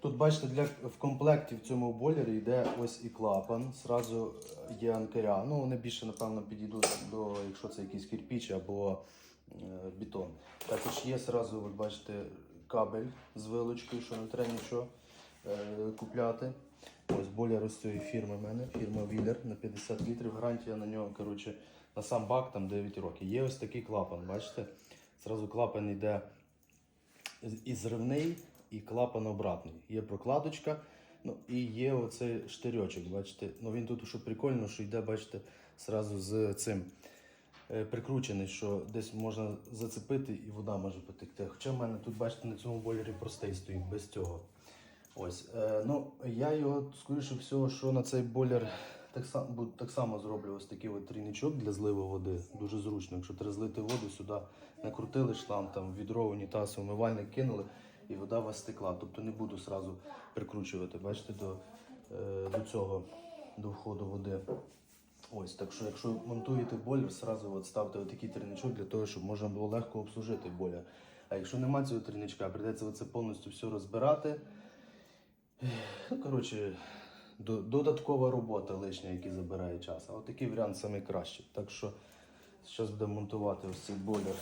Тут бачите, для в комплекті в цьому бойлері йде ось і клапан. Зразу є анкаря. Ну вони більше, напевно, підійдуть до, якщо це якийсь кирпіч або е, бетон. Також є зразу, ви бачите, кабель з вилочкою, що не треба нічого е, купляти. Ось бойлер ось цієї фірми в мене, фірма Віллер на 50 літрів. Гарантія на нього, коротше, на сам бак там 9 років. Є ось такий клапан, бачите? Зразу клапан йде і зривний, і клапан обратний. Є прокладочка, ну і є оцей штирьочок, бачите. Ну він тут що прикольно, що йде, бачите, зразу з цим е, прикручений, що десь можна зацепити і вода може потекти. Хоча в мене тут, бачите, на цьому бойлері простий стоїть без цього. Ось, е, ну я його, скоріше всього, що на цей бойлер так само, так само зроблю ось такий от трійничок для зливу води. Дуже зручно. Якщо треба злити воду, сюди накрутили шланг, там відро, унітаз, умивальник кинули, і вода у вас стекла. Тобто не буду сразу прикручувати, бачите, до, е, до цього, до входу води. Ось, так що якщо монтуєте бойлер, сразу от ставте отакий трійничок для того, щоб можна було легко обслужити бойлер. А якщо немає цього трійничка, прийдеться оце повністю все розбирати. Ну, коротше, до- додаткова робота лишня, яка забирає час. А от такий варіант найкращий. Так що зараз будемо монтувати ось цей бойлер.